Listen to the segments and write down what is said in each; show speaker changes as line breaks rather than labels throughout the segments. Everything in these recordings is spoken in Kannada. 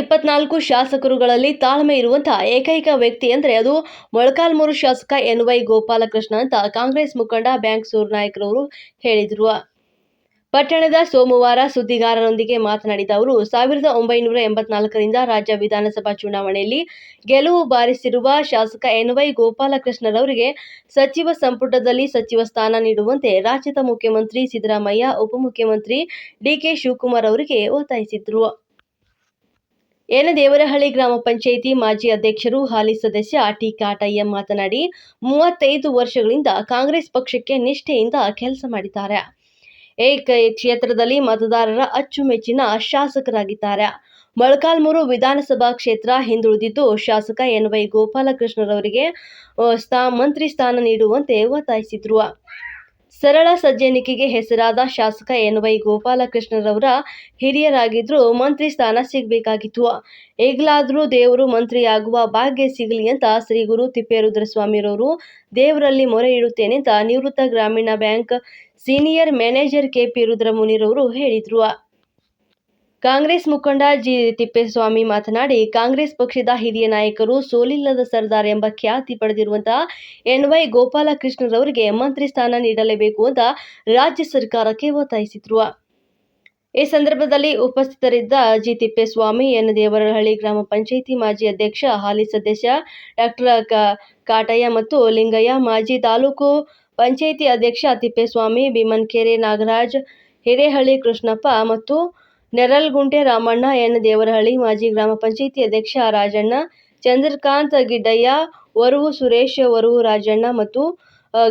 ಇಪ್ಪತ್ನಾಲ್ಕು ಶಾಸಕರುಗಳಲ್ಲಿ ತಾಳ್ಮೆ ಇರುವಂತಹ ಏಕೈಕ ವ್ಯಕ್ತಿ ಅಂದರೆ ಅದು ಮೊಳಕಾಲ್ಮೂರು ಶಾಸಕ ಎನ್ ವೈ ಗೋಪಾಲಕೃಷ್ಣ ಅಂತ ಕಾಂಗ್ರೆಸ್ ಮುಖಂಡ ಬ್ಯಾಂಕ್ ಸೂರ್ ನಾಯಕರವರು ಹೇಳಿದರು. ಪಟ್ಟಣದ ಸೋಮವಾರ ಸುದ್ದಿಗಾರರೊಂದಿಗೆ ಮಾತನಾಡಿದ ಅವರು, ಸಾವಿರದ ಒಂಬೈನೂರ ಎಂಬತ್ನಾಲ್ಕರಿಂದ ರಾಜ್ಯ ವಿಧಾನಸಭಾ ಚುನಾವಣೆಯಲ್ಲಿ ಗೆಲುವು ಬಾರಿಸಿರುವ ಶಾಸಕ ಎನ್ ವೈ ಗೋಪಾಲಕೃಷ್ಣರವರಿಗೆ ಸಚಿವ ಸಂಪುಟದಲ್ಲಿ ಸಚಿವ ಸ್ಥಾನ ನೀಡುವಂತೆ ರಾಜ್ಯದ ಮುಖ್ಯಮಂತ್ರಿ ಸಿದ್ದರಾಮಯ್ಯ, ಉಪಮುಖ್ಯಮಂತ್ರಿ ಡಿಕೆ ಶಿವಕುಮಾರ್ ಅವರಿಗೆ ಒತ್ತಾಯಿಸಿದರು. ಎನ್ ದೇವರಹಳ್ಳಿ ಗ್ರಾಮ ಪಂಚಾಯಿತಿ ಮಾಜಿ ಅಧ್ಯಕ್ಷರು ಹಾಲಿ ಸದಸ್ಯ ಟಿ ಕಾಟಯ್ಯ ಮಾತನಾಡಿ, ಮೂವತ್ತೈದು ವರ್ಷಗಳಿಂದ ಕಾಂಗ್ರೆಸ್ ಪಕ್ಷಕ್ಕೆ ನಿಷ್ಠೆಯಿಂದ ಕೆಲಸ ಮಾಡಿದ್ದಾರೆ. ಏಕ ಕ್ಷೇತ್ರದಲ್ಲಿ ಮತದಾರರ ಅಚ್ಚುಮೆಚ್ಚಿನ ಶಾಸಕರಾಗಿದ್ದಾರೆ. ಮೊಳಕಾಲ್ಮೂರು ವಿಧಾನಸಭಾ ಕ್ಷೇತ್ರ ಹಿಂದುಳಿದಿದ್ದು, ಶಾಸಕ ಎನ್ ವೈ ಗೋಪಾಲಕೃಷ್ಣರವರಿಗೆ ಸ್ಥಾ ಮಂತ್ರಿ ಸ್ಥಾನ ನೀಡುವಂತೆ ಒತ್ತಾಯಿಸಿದ್ರು. ಸರಳ ಸಜ್ಜನಿಕೆಗೆ ಹೆಸರಾದ ಶಾಸಕ ಎನ್ ವೈ ಗೋಪಾಲಕೃಷ್ಣರವರ ಹಿರಿಯರಾಗಿದ್ರು ಮಂತ್ರಿ ಸ್ಥಾನ ಸಿಗಬೇಕಾಗಿತ್ತು. ಈಗಲಾದರೂ ದೇವರು ಮಂತ್ರಿಯಾಗುವ ಭಾಗ್ಯ ಸಿಗಲಿ ಅಂತ ಶ್ರೀ ಗುರು ತಿಪ್ಪೇರುದ್ರಸ್ವಾಮಿರವರು ದೇವರಲ್ಲಿ ಮೊರೆ ಇಡುತ್ತೇನೆ ಅಂತ ನಿವೃತ್ತ ಗ್ರಾಮೀಣ ಬ್ಯಾಂಕ್ ಸೀನಿಯರ್ ಮ್ಯಾನೇಜರ್ ಕೆಪಿ ರುದ್ರಮುನಿರವರು ಹೇಳಿದ್ರು. ಕಾಂಗ್ರೆಸ್ ಮುಖಂಡ ಜಿ. ತಿಪ್ಪೇಸ್ವಾಮಿ ಮಾತನಾಡಿ, ಕಾಂಗ್ರೆಸ್ ಪಕ್ಷದ ಹಿರಿಯ ನಾಯಕರು ಸೋಲಿಲ್ಲದ ಸರ್ದಾರ್ ಎಂಬ ಖ್ಯಾತಿ ಪಡೆದಿರುವಂತಹ ಎನ್ವೈ ಗೋಪಾಲಕೃಷ್ಣರವರಿಗೆ ಮಂತ್ರಿ ಸ್ಥಾನ ನೀಡಲೇಬೇಕು ಅಂತ ರಾಜ್ಯ ಸರ್ಕಾರಕ್ಕೆ ಒತ್ತಾಯಿಸಿದ್ರು. ಈ ಸಂದರ್ಭದಲ್ಲಿ ಉಪಸ್ಥಿತರಿದ್ದ ಜಿ. ತಿಪ್ಪೇಸ್ವಾಮಿ, ಎನ್. ದೇವರಹಳ್ಳಿ ಗ್ರಾಮ ಪಂಚಾಯಿತಿ ಮಾಜಿ ಅಧ್ಯಕ್ಷ, ಹಾಲಿ ಸದಸ್ಯ ಡಾಕ್ಟರ್ ಕಾಟಯ್ಯ ಮತ್ತು ಲಿಂಗಯ್ಯ, ಮಾಜಿ ತಾಲೂಕು ಪಂಚಾಯಿತಿ ಅಧ್ಯಕ್ಷ ತಿಪ್ಪೇಸ್ವಾಮಿ ಭೀಮನ್ಕೆರೆ ನಾಗರಾಜ್, ಹಿರೇಹಳ್ಳಿ ಕೃಷ್ಣಪ್ಪ ಮತ್ತು ನೆರಲ್ಗುಂಟೆ ರಾಮಣ್ಣ ಎನ್. ದೇವರಹಳ್ಳಿ ಮಾಜಿ ಗ್ರಾಮ ಪಂಚಾಯಿತಿ ಅಧ್ಯಕ್ಷ ರಾಜಣ್ಣ, ಚಂದ್ರಕಾಂತ್ ಗಿಡ್ಡಯ್ಯ ವರುವು ಸುರೇಶ್ ವರುವು ರಾಜಣ್ಣ ಮತ್ತು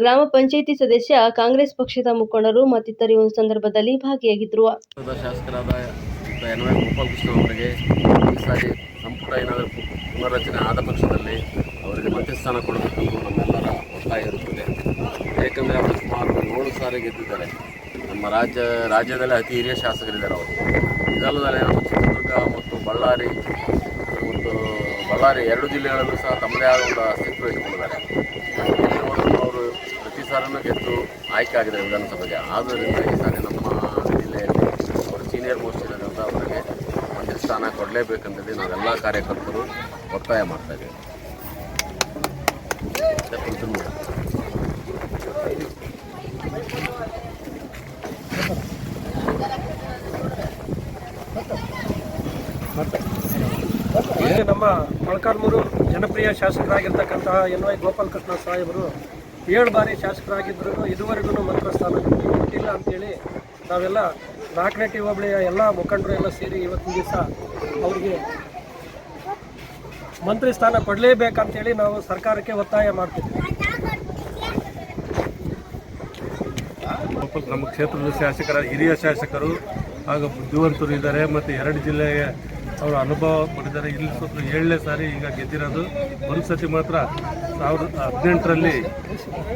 ಗ್ರಾಮ ಪಂಚಾಯಿತಿ ಸದಸ್ಯ, ಕಾಂಗ್ರೆಸ್ ಪಕ್ಷದ ಮುಖಂಡರು ಮತ್ತಿತರ ಒಂದು ಸಂದರ್ಭದಲ್ಲಿ ಭಾಗಿಯಾಗಿದ್ದರು
ಶಾಸಕರಾದ ಅವರಿಗೆ ಈ ಸಾರಿ ಸಂಪುಟ ಏನಾದರೂ ಪುನರ್ರಚನೆ ಆದ ಪಕ್ಷದಲ್ಲಿ ಅವರಿಗೆ ಮತ್ತೆ ಸ್ಥಾನ ಕೊಡಬೇಕೆಂದು ನಮ್ಮೆಲ್ಲರ ಒತ್ತಾಯ ಇರುತ್ತದೆ. ಏಕೆಂದರೆ ಅವರು ಸುಮಾರು ಏಳು ಸಾರಿ ಗೆದ್ದಿದ್ದಾರೆ. ನಮ್ಮ ರಾಜ್ಯ, ರಾಜ್ಯದಲ್ಲೇ ಅತಿ ಹಿರಿಯ ಶಾಸಕರಿದ್ದಾರೆ ಅವರು. ನಮ್ಮ ಚಿತ್ರದುರ್ಗ ಮತ್ತು ಬಳ್ಳಾರಿ. ಮತ್ತು ಬಳ್ಳಾರಿ ಎರಡು ಜಿಲ್ಲೆಗಳಲ್ಲೂ ಸಹ ತಮ್ಮದೇ ಆದ ಒಂದು ಅಸ್ತಿತ್ವ ಇಟ್ಟುಕೊಂಡಿದ್ದಾರೆ ಅವರು ಪ್ರತಿ ಸಾರನ್ನು ಗೆದ್ದು ಆಯ್ಕೆ ಆಗಿದ್ದಾರೆ ವಿಧಾನಸಭೆಗೆ. ಆದ್ದರಿಂದ ಈ ಸಾರಿ ನಮ್ಮ ಜಿಲ್ಲೆಯಲ್ಲಿ ಅವರು ಸೀನಿಯರ್ ಮೋಸ್ಟ್ ಇರೋದ್ರಿಂದ ಅವರಿಗೆ ಒಂದು ಸ್ಥಾನ ಕೊಡಲೇಬೇಕಂತೇಳಿ ನಾವೆಲ್ಲ ಕಾರ್ಯಕರ್ತರು ಒತ್ತಾಯ ಮಾಡ್ತಾ ಇದ್ದೀವಿ.
ನಮ್ಮ ಮೊಳಕಾಲ್ಮೂರು ಜನಪ್ರಿಯ ಶಾಸಕರಾಗಿರ್ತಕ್ಕಂತಹ ಎನ್ ವೈ ಗೋಪಾಲಕೃಷ್ಣ ಸಾಹೇಬರು ಏಳು ಬಾರಿ ಶಾಸಕರಾಗಿದ್ದರೂ ಇದುವರೆಗೂ ಮಂತ್ರ ಸ್ಥಾನ ಕೊಟ್ಟಿಲ್ಲ ಅಂತೇಳಿ ನಾವೆಲ್ಲ ನಾಲ್ಕನೇಟಿ ಹೋಬಳಿಯ ಎಲ್ಲ ಮುಖಂಡರು ಎಲ್ಲ ಸೇರಿ ಇವತ್ತಿನ ದಿವಸ ಅವರಿಗೆ ಮಂತ್ರಿ ಸ್ಥಾನ ಕೊಡಲೇಬೇಕಂತೇಳಿ ನಾವು ಸರ್ಕಾರಕ್ಕೆ ಒತ್ತಾಯ
ಮಾಡ್ತೀವಿ ನಮ್ಮ ಕ್ಷೇತ್ರದ ಶಾಸಕರ ಹಿರಿಯ ಶಾಸಕರು ಹಾಗೂ ಬುದ್ಧಿವಂತರು ಇದ್ದಾರೆ. ಮತ್ತು ಎರಡು ಜಿಲ್ಲೆಗೆ ಅವರು ಅನುಭವ ಕೊಟ್ಟಿದ್ದಾರೆ ಇಲ್ಲಿ ಸ್ವಲ್ಪ ಏಳನೇ ಸಾರಿ ಈಗ ಗೆದ್ದಿರೋದು. ಒಂದು ಸತಿ ಮಾತ್ರ ಸಾವಿರದ ಹದಿನೆಂಟರಲ್ಲಿ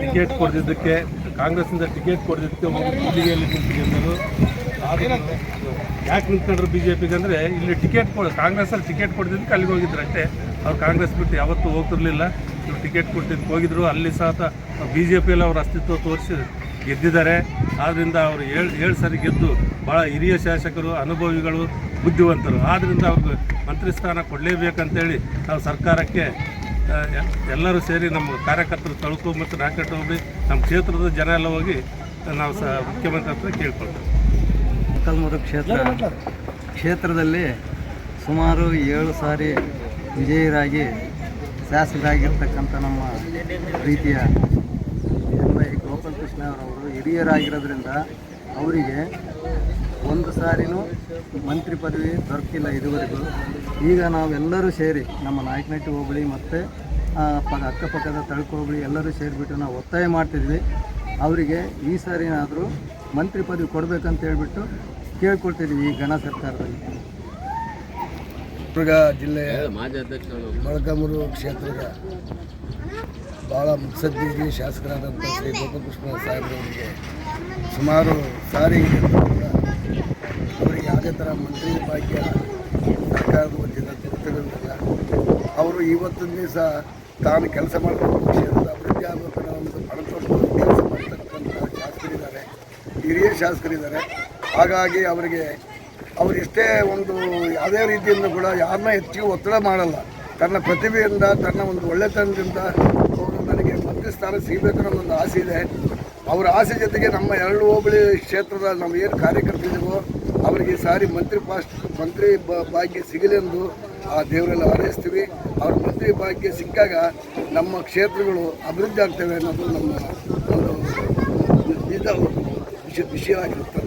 ಟಿಕೆಟ್ ಕೊಡ್ದಿದ್ದಕ್ಕೆ ಕಾಂಗ್ರೆಸ್ನಿಂದ ಟಿಕೆಟ್ ಕೊಡ್ದಿದ್ದಕ್ಕೆ ಒಂದು ಕೂಲಿಗೆಯಲ್ಲಿ ನಿಂತು ಯಾಕೆ ನಿಂತ್ಕೊಂಡ್ರು ಬಿ ಜೆ ಪಿಗೆ ಅಂದರೆ ಇಲ್ಲಿ ಟಿಕೆಟ್ ಕೊ ಕಾಂಗ್ರೆಸ್ಸಲ್ಲಿ ಟಿಕೆಟ್ ಕೊಡ್ದಿದ್ದಕ್ಕೆ ಅಲ್ಲಿಗೆ ಹೋಗಿದ್ರು ಅಷ್ಟೇ. ಅವ್ರು ಕಾಂಗ್ರೆಸ್ ಬಿಟ್ಟು ಯಾವತ್ತೂ ಹೋಗ್ತಿರ್ಲಿಲ್ಲ. ಇವ್ರು ಟಿಕೆಟ್ ಕೊಟ್ಟಿದ್ದಕ್ಕೆ ಹೋಗಿದ್ರು. ಅಲ್ಲಿ ಸಹ ಬಿ ಜೆ ಪಿಯಲ್ಲಿ ಅವ್ರ ಅಸ್ತಿತ್ವ ತೋರಿಸಿ ಗೆದ್ದಿದ್ದಾರೆ. ಆದ್ದರಿಂದ ಅವರು ಏಳು ಏಳು ಸರಿ ಗೆದ್ದು ಭಾಳ ಹಿರಿಯ ಶಾಸಕರು, ಅನುಭವಿಗಳು, ಬುದ್ಧಿವಂತರು. ಆದ್ದರಿಂದ ಅವ್ರಿಗೆ ಮಂತ್ರಿ ಸ್ಥಾನ ಕೊಡಲೇಬೇಕಂತೇಳಿ ನಾವು ಸರ್ಕಾರಕ್ಕೆ ಎಲ್ಲರೂ ಸೇರಿ ನಮ್ಮ ಕಾರ್ಯಕರ್ತರು ತಳುಕು ಮತ್ತು ನಾಕಟ್ಟು ಹೋಗಿ ನಮ್ಮ ಕ್ಷೇತ್ರದ ಜನ ಎಲ್ಲ ಹೋಗಿ ನಾವು ಸ, ಮುಖ್ಯಮಂತ್ರಿ ಹತ್ರ ಕೇಳ್ಕೊಳ್ತೇವೆ.
ಕಲ್ಮೂರು ಕ್ಷೇತ್ರ. ಕ್ಷೇತ್ರದಲ್ಲಿ ಸುಮಾರು ಏಳು ಸಾರಿ ವಿಜಯರಾಗಿ, ಶಾಸಕರಾಗಿರ್ತಕ್ಕಂಥ ನಮ್ಮ ಪ್ರೀತಿಯ ಎನ್ ವೈ ಗೋಪಾಲಕೃಷ್ಣ ಅವರವರು ಹಿರಿಯರಾಗಿರೋದ್ರಿಂದ ಅವರಿಗೆ ಒಂದು ಸಾರಿನೂ ಮಂತ್ರಿ ಪದವಿ ದೊರಕಿಲ್ಲ ಇದುವರೆಗೂ. ಈಗ ನಾವೆಲ್ಲರೂ ಸೇರಿ ನಮ್ಮ ನಾಯಕನಟ್ಟಿ ಹೋಬಳಿ ಮತ್ತು ಪ ಅಕ್ಕಪಕ್ಕದ ತಳಕು ಹೋಬಳಿ ಎಲ್ಲರೂ ಸೇರಿಬಿಟ್ಟು ನಾವು ಒತ್ತಾಯ ಮಾಡ್ತಿದ್ವಿ. ಅವರಿಗೆ ಈ ಸಾರಿನಾದರೂ ಮಂತ್ರಿ ಪದವಿ ಕೊಡಬೇಕಂತ ಹೇಳ್ಬಿಟ್ಟು ಕೇಳ್ಕೊಳ್ತಿದ್ವಿ ಈ ಗಣ ಸರ್ಕಾರದಲ್ಲಿ.
ಚಿತ್ರದುರ್ಗ ಜಿಲ್ಲೆಯ
ಮಾಜಿ ಅಧ್ಯಕ್ಷರು.
ಮೊಳಕಮೂರು ಕ್ಷೇತ್ರದ ಭಾಳ ಮುತ್ಸದ್ದಿಗೆ ಶಾಸಕರಾದಂಥ ಶ್ರೀ ಗೋಪಾಲಕೃಷ್ಣ ಸಾಹೇಬರವರಿಗೆ ಸುಮಾರು ಸಾರಿ ಅವರಿಗೆ ಯಾವುದೇ ಥರ ಮಂತ್ರಿ ಭಾಗ್ಯ, ಸರ್ಕಾರದ ವತಿಯಿಂದ ದೊರೆತಿರೋದಿಲ್ಲ ಅವರು ಇವತ್ತಿನ ದಿವಸ ತಾನು ಕೆಲಸ ಮಾಡಬೇಕು ಕ್ಷೇತ್ರದ ಅಭಿವೃದ್ಧಿ ಆಗಬೇಕು ಒಂದು ಪಣತೊಟ್ಟು ಕೆಲಸ ಮಾಡ್ತಕ್ಕಂಥ ಶಾಸಕರಿದ್ದಾರೆ. ಹಿರಿಯ ಶಾಸಕರಿದ್ದಾರೆ. ಹಾಗಾಗಿ ಅವರಿಗೆ ಅವ್ರು ಇಷ್ಟೇ ಒಂದು ಯಾವುದೇ ರೀತಿಯಿಂದ ಕೂಡ ಯಾರನ್ನ ಹೆಚ್ಚಿಗೆ ಒತ್ತಡ ಮಾಡಲ್ಲ. ತನ್ನ ಪ್ರತಿಭೆಯಿಂದ, ತನ್ನ ಒಂದು ಒಳ್ಳೆತನದಿಂದ ಸ್ಥಾನ ಸಿಗಬೇಕು ಅನ್ನೋ ಒಂದು ಆಸೆ ಇದೆ. ಅವರ ಆಸೆ ಜೊತೆಗೆ ನಮ್ಮ ಎರಡು ಹೋಬಳಿ ಕ್ಷೇತ್ರದ ನಾವು ಏನು ಕಾರ್ಯಕರ್ತರಿದ್ದೀವೋ ಅವರಿಗೆ ಸಾರಿ ಮಂತ್ರಿ ಪಾಸ್ಟ್, ಮಂತ್ರಿ ಭಾಗ್ಯ ಎಂದು ಆ ದೇವರೆಲ್ಲ ಹಾರೈಸ್ತೀವಿ. ಅವ್ರ ಮಂತ್ರಿ ಭಾಗ್ಯ ಸಿಕ್ಕಾಗ ನಮ್ಮ ಕ್ಷೇತ್ರಗಳು ಅಭಿವೃದ್ಧಿ ಆಗ್ತವೆ ಅನ್ನೋದು ನಮ್ಮ ಒಂದು ವಿಷಯವಾಗಿರುತ್ತೆ.